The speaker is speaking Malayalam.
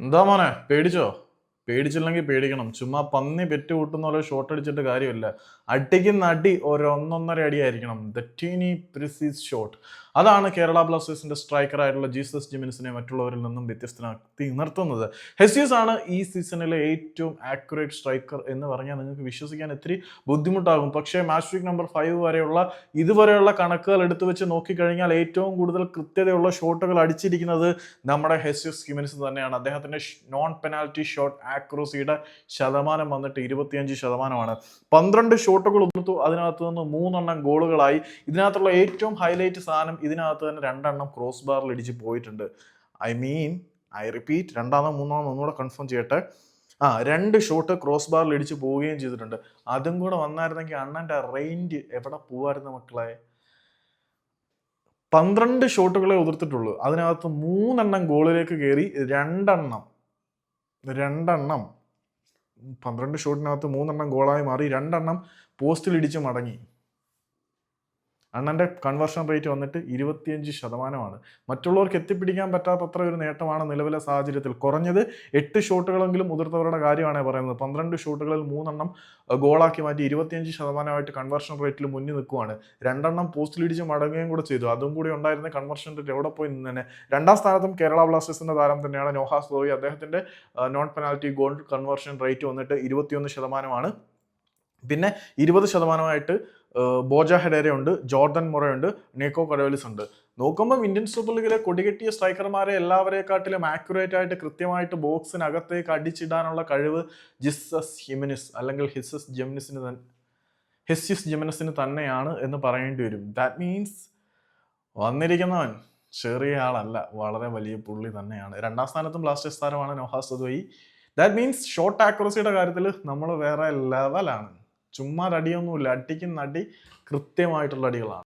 എന്താ മോനെ? പേടിച്ചോ? പേടിച്ചില്ലെങ്കിൽ പേടിക്കണം. ചുമ്മാ പന്നി പെറ്റ് കൂട്ടുന്ന പോലെ ഷോട്ട് അടിച്ചിട്ട് കാര്യമില്ല. അടിക്കുന്ന അടി ഒരൊന്നൊന്നര അടിയായിരിക്കണം. ദ ടീനി പ്രിസീസ് ഷോട്ട് അതാണ് കേരള ബ്ലാസ്റ്റേഴ്സിന്റെ സ്ട്രൈക്കർ ആയിട്ടുള്ള ജീസസ് ജിമിൻസിനെ മറ്റുള്ളവരിൽ നിന്നും വ്യത്യസ്തനാക്കി നിർത്തുന്നത്. ഹെസ്യൂസ് ആണ് ഈ സീസണിലെ ഏറ്റവും ആക്യുറേറ്റ് സ്ട്രൈക്കർ എന്ന് പറഞ്ഞാൽ നിങ്ങൾക്ക് വിശ്വസിക്കാൻ ഇത്തിരി ബുദ്ധിമുട്ടാകും. പക്ഷേ മാച്ച് വീക്ക് നമ്പർ ഫൈവ് വരെയുള്ള ഇതുവരെയുള്ള കണക്കുകൾ എടുത്തു വെച്ച് നോക്കിക്കഴിഞ്ഞാൽ ഏറ്റവും കൂടുതൽ കൃത്യതയുള്ള ഷോട്ടുകൾ അടിച്ചിരിക്കുന്നത് നമ്മുടെ ഹെസ്യൂസ് ജിമിൻസ് തന്നെയാണ്. അദ്ദേഹത്തിന്റെ നോൺ പെനാൽറ്റി ഷോട്ട് ആക്യുറസിയുടെ ശതമാനം വന്നിട്ട് ഇരുപത്തിയഞ്ച് ശതമാനമാണ്. പന്ത്രണ്ട് ഷോട്ടുകൾ ഉതിർത്തു അതിനകത്ത് നിന്ന് മൂന്നെണ്ണം ഗോളുകളായി ഇതിനകത്തുള്ള ഏറ്റവും ഹൈലൈറ്റ് സാധനം ഇതിനകത്ത് തന്നെ രണ്ടെണ്ണം ക്രോസ് ബാറിൽ ഇടിച്ച് പോയിട്ടുണ്ട്. ഐ മീൻ ഐ റിപ്പീറ്റ് രണ്ടാമോ മൂന്നാമോ ഒന്നുകൂടെ കൺഫേം ചെയ്യട്ടെ. ആ രണ്ട് ഷോട്ട് ക്രോസ് ബാറിൽ ഇടിച്ച് പോവുകയും ചെയ്തിട്ടുണ്ട്. അതും കൂടെ വന്നായിരുന്നെങ്കിൽ അണ്ണന്റെ റേഞ്ച് എവിടെ പോവായിരുന്നു മക്കളെ? പന്ത്രണ്ട് ഷോട്ടുകളെ ഉതിർത്തിട്ടുള്ളൂ. അതിനകത്ത് മൂന്നെണ്ണം ഗോളിലേക്ക് കയറി രണ്ടെണ്ണം രണ്ടെണ്ണം. പന്ത്രണ്ട് ഷോട്ടിനകത്ത് മൂന്നെണ്ണം ഗോളായി മാറി. രണ്ടെണ്ണം പോസ്റ്റിൽ ഇടിച്ച് മടങ്ങി. അണ്ണന്റെ കൺവേർഷൻ റേറ്റ് വന്നിട്ട് ഇരുപത്തിയഞ്ച് ശതമാനമാണ്. മറ്റുള്ളവർക്ക് എത്തിപ്പിടിക്കാൻ പറ്റാത്തത്ര ഒരു നേട്ടമാണ് നിലവിലെ സാഹചര്യത്തിൽ. കുറഞ്ഞത് എട്ട് ഷോട്ടുകളെങ്കിലും മുതിർത്തവരുടെ കാര്യമാണേ പറയുന്നത്. പന്ത്രണ്ട് ഷോട്ടുകളിൽ മൂന്നെണ്ണം ഗോളാക്കി മാറ്റി ഇരുപത്തിയഞ്ച് ശതമാനമായിട്ട് കൺവേർഷൻ റേറ്റിൽ മുന്നിൽ നിൽക്കുവാണ്. രണ്ടെണ്ണം പോസ്റ്റിൽ ഇടിച്ച് മടങ്ങുകയും കൂടെ ചെയ്തു. അതും കൂടി ഉണ്ടായിരുന്ന കൺവേർഷൻ റേറ്റ് എവിടെ പോയി നിന്ന് തന്നെ രണ്ടാം സ്ഥാനത്തും കേരള ബ്ലാസ്റ്റേഴ്സിന്റെ താരം തന്നെയാണ് നോഹാസ് ദോയി അദ്ദേഹത്തിന്റെ non penalty goal conversion rate വന്നിട്ട് ഇരുപത്തിയൊന്ന് ശതമാനമാണ്. പിന്നെ ഇരുപത് ശതമാനമായിട്ട് ബോജ ഹെഡേര ഉണ്ട് ജോർദൻ മൊറയുണ്ട് നേക്കോ കൊരവലിസ് ഉണ്ട്. നോക്കുമ്പോൾ ഇന്ത്യൻ സൂപ്പർ ലീഗിലെ കൊടികെട്ടിയ സ്ട്രൈക്കർമാരെ എല്ലാവരെക്കാട്ടിലും ആക്യുറേറ്റ് ആയിട്ട് കൃത്യമായിട്ട് ബോക്സിനകത്തേക്ക് അടിച്ചിടാനുള്ള കഴിവ് ജിസ്സസ് ഹിമിനിസ് അല്ലെങ്കിൽ ഹിസ്സസ് ജെമിനിസിന് തന്നെ ഹെസ്യസ് ജെമിനസിന് തന്നെയാണ് എന്ന് പറയേണ്ടി വരും. ദാറ്റ് മീൻസ് വന്നിരിക്കുന്നവൻ ചെറിയ ആളല്ല വളരെ വലിയ പുള്ളി തന്നെയാണ്. രണ്ടാം സ്ഥാനത്തും ബ്ലാസ്റ്റേഴ്സ് താരമാണ് Noah Sadaoui that means shot ആക്യുറസിയുടെ കാര്യത്തിൽ നമ്മൾ വേറെ ലെവലാണ് ചുമ്മാ അടിയൊന്നുമില്ല. അടിക്കുന്ന അടി കൃത്യമായിട്ടുള്ള അടികളാണ്.